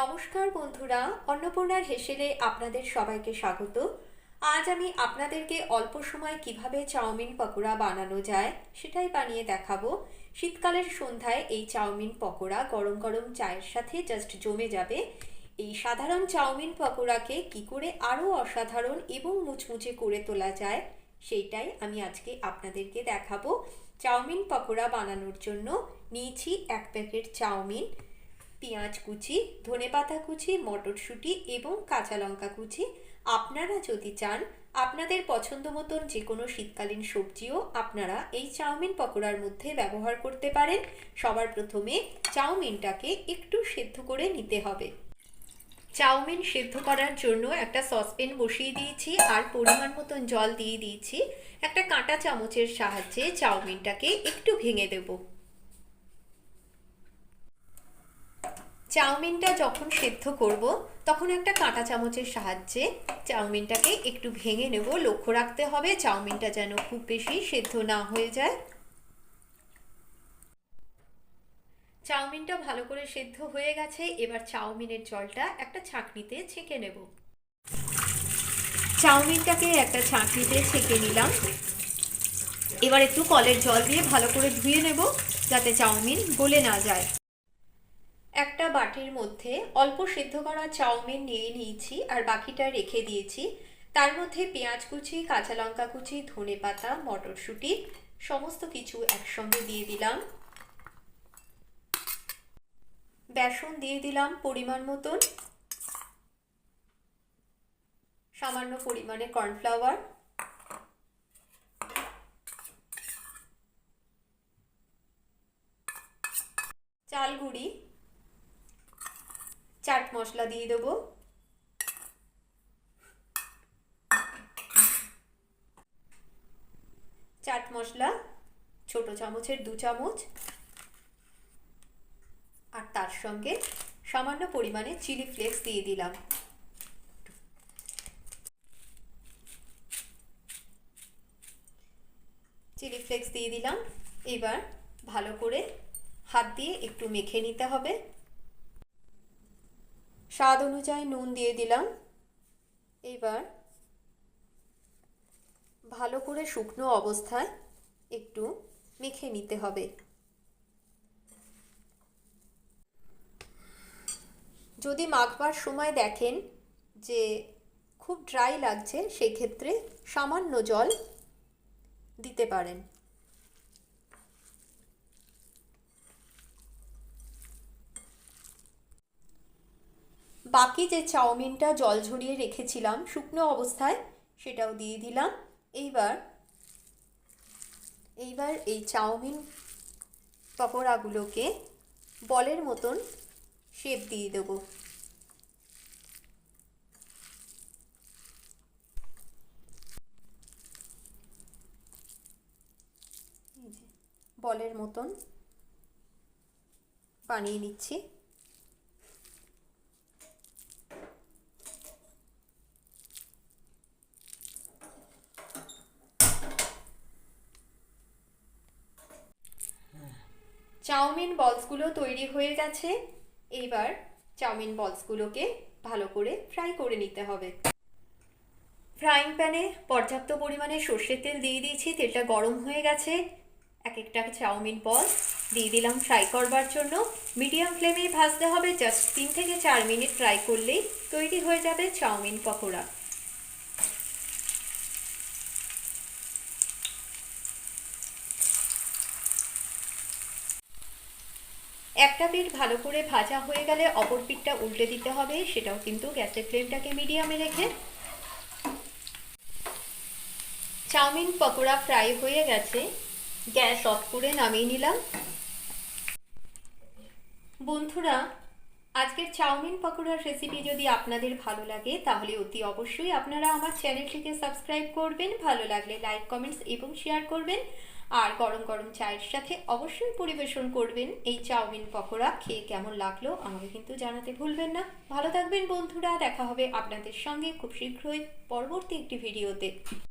নমস্কার বন্ধুরা অন্নপূর্ণার হেসেলে আপনাদের সবাইকে স্বাগত। আজ আমি আপনাদেরকে অল্প সময় কীভাবে চাউমিন পকোড়া বানানো যায় সেটাই বানিয়ে দেখাবো। শীতকালের সন্ধ্যায় এই চাউমিন পকোড়া গরম গরম চায়ের সাথে জাস্ট জমে যাবে। এই সাধারণ চাউমিন পকোড়াকে কি করে আরও অসাধারণ এবং মুচমুচে করে তোলা যায় সেইটাই আমি আজকে আপনাদেরকে দেখাবো। চাউমিন পকোড়া বানানোর জন্য নিয়েছি এক প্যাকেট চাউমিন। পেঁয়াজ কুচি, ধনেপাতা কুচি, মটরশুঁটি এবং কাঁচা লঙ্কা কুচি। আপনারা যদি চান, আপনাদের পছন্দ মতন যে কোনো শীতকালীন সবজিও আপনারা এই চাউমিন পকোড়ার মধ্যে ব্যবহার করতে পারেন। সবার প্রথমে চাউমিনটাকে একটু সেদ্ধ করে নিতে হবে। চাউমিন সেদ্ধ করার জন্য একটা সসপ্যান বসিয়ে দিয়েছি আর পরিমাণ মতন জল দিয়ে দিয়েছি। একটা কাঁটা চামচের সাহায্যে চাউমিনটাকে একটু ভেঙে দেবো। চাউমিনটা যখন সেদ্ধ করব, তখন একটা কাঁটা চামচের সাহায্যে চাউমিনটাকে একটু ভেঙে নেব। লক্ষ্য রাখতে হবে চাউমিনটা যেন খুব বেশি সেদ্ধ না হয়ে যায়। চাউমিনটা ভালো করে সেদ্ধ হয়ে গেছে। এবার চাউমিনের জলটা একটা ছাঁকনিতে ছেঁকে নেব। চাউমিনটাকে একটা ছাঁকনিতে ছেঁকে নিলাম। এবার একটু কলের জল দিয়ে ভালো করে ধুয়ে নেব, যাতে চাউমিন গলে না যায়। একটা বাটির মধ্যে অল্প সেদ্ধ করা চাউমিন নিয়ে নিয়েছি আর বাকিটা রেখে দিয়েছি। তার মধ্যে পেঁয়াজ কুচি, কাঁচা লঙ্কা কুচি, ধনে পাতা, মটরশুঁটি, সমস্ত কিছু একসঙ্গে দিয়ে দিলাম। বেসন দিয়ে দিলাম পরিমাণ মতন। সামান্য পরিমাণে কর্নফ্লাওয়ার। চাল গুঁড়ি। চাট মশলা দিয়ে দেবো। চাট মশলা, ছোট চামচের দু চামচ। আর তার সঙ্গে সামান্য পরিমাণে চিলি ফ্লেক্স দিয়ে দিলাম। চিলি ফ্লেক্স দিয়ে দিলাম। এবার ভালো করে হাত দিয়ে একটু মেখে নিতে হবে। স্বাদ অনুযায়ী নুন দিয়ে দিলাম। এবার ভালো করে শুকনো অবস্থায় একটু মেখে নিতে হবে। যদি মাখবার সময় দেখেন যে খুব ড্রাই লাগছে, সেক্ষেত্রে সামান্য জল দিতে পারেন। বাকি যে চাউমিনটা জল ঝরিয়ে রেখেছিলাম শুকনো অবস্থায়, সেটাও দিয়ে দিলাম। এইবার এইবার এই চাউমিন পকোড়াগুলোকে বলের মতন শেপ দিয়ে দেবো। বলের মতন বানিয়ে নিচ্ছি। চাউমিন বলসগুলো তৈরি হয়ে গেছে। এইবার চাউমিন বলসগুলোকে ভালো করে ফ্রাই করে নিতে হবে। ফ্রাইং প্যানে পর্যাপ্ত পরিমাণে সর্ষের তেল দিয়ে দিয়েছি, তেলটা গরম হয়ে গেছে। এক একটা চাউমিন বলস দিয়ে দিলাম ফ্রাই করবার জন্য। মিডিয়াম ফ্লেমে ভাজতে হবে, জাস্ট তিন থেকে চার মিনিট ফ্রাই করলেই তৈরি হয়ে যাবে চাউমিন পকোড়া। একটা পিঠ ভালো করে ভাজা হয়ে গেলে অপর পিঠটা উল্টে দিতে হবে, সেটাও কিন্তু গ্যাসের ফ্লেমটাকে মিডিয়ামে রেখে। চাউমিন পকোড়া ফ্রাই হয়ে গেছে, গ্যাস অফ করে নামিয়ে নিলাম। বন্ধুরা, আজকের চাউমিন পকোড়ার রেসিপি যদি আপনাদের ভালো লাগে, তাহলে অতি অবশ্যই আপনারা আমার চ্যানেলটিকে সাবস্ক্রাইব করবেন, ভালো লাগলে লাইক কমেন্টস এবং শেয়ার করবেন। আর গরম গরম চায়ের সাথে অবশ্যই পরিবেশন করবেন। এই চাউমিন পকোড়া খেয়ে কেমন লাগল আমাকে কিন্তু জানাতে ভুলবেন না। ভালো থাকবেন বন্ধুরা, দেখা হবে আপনাদের সঙ্গে খুব শীঘ্রই পরবর্তী একটি ভিডিওতে।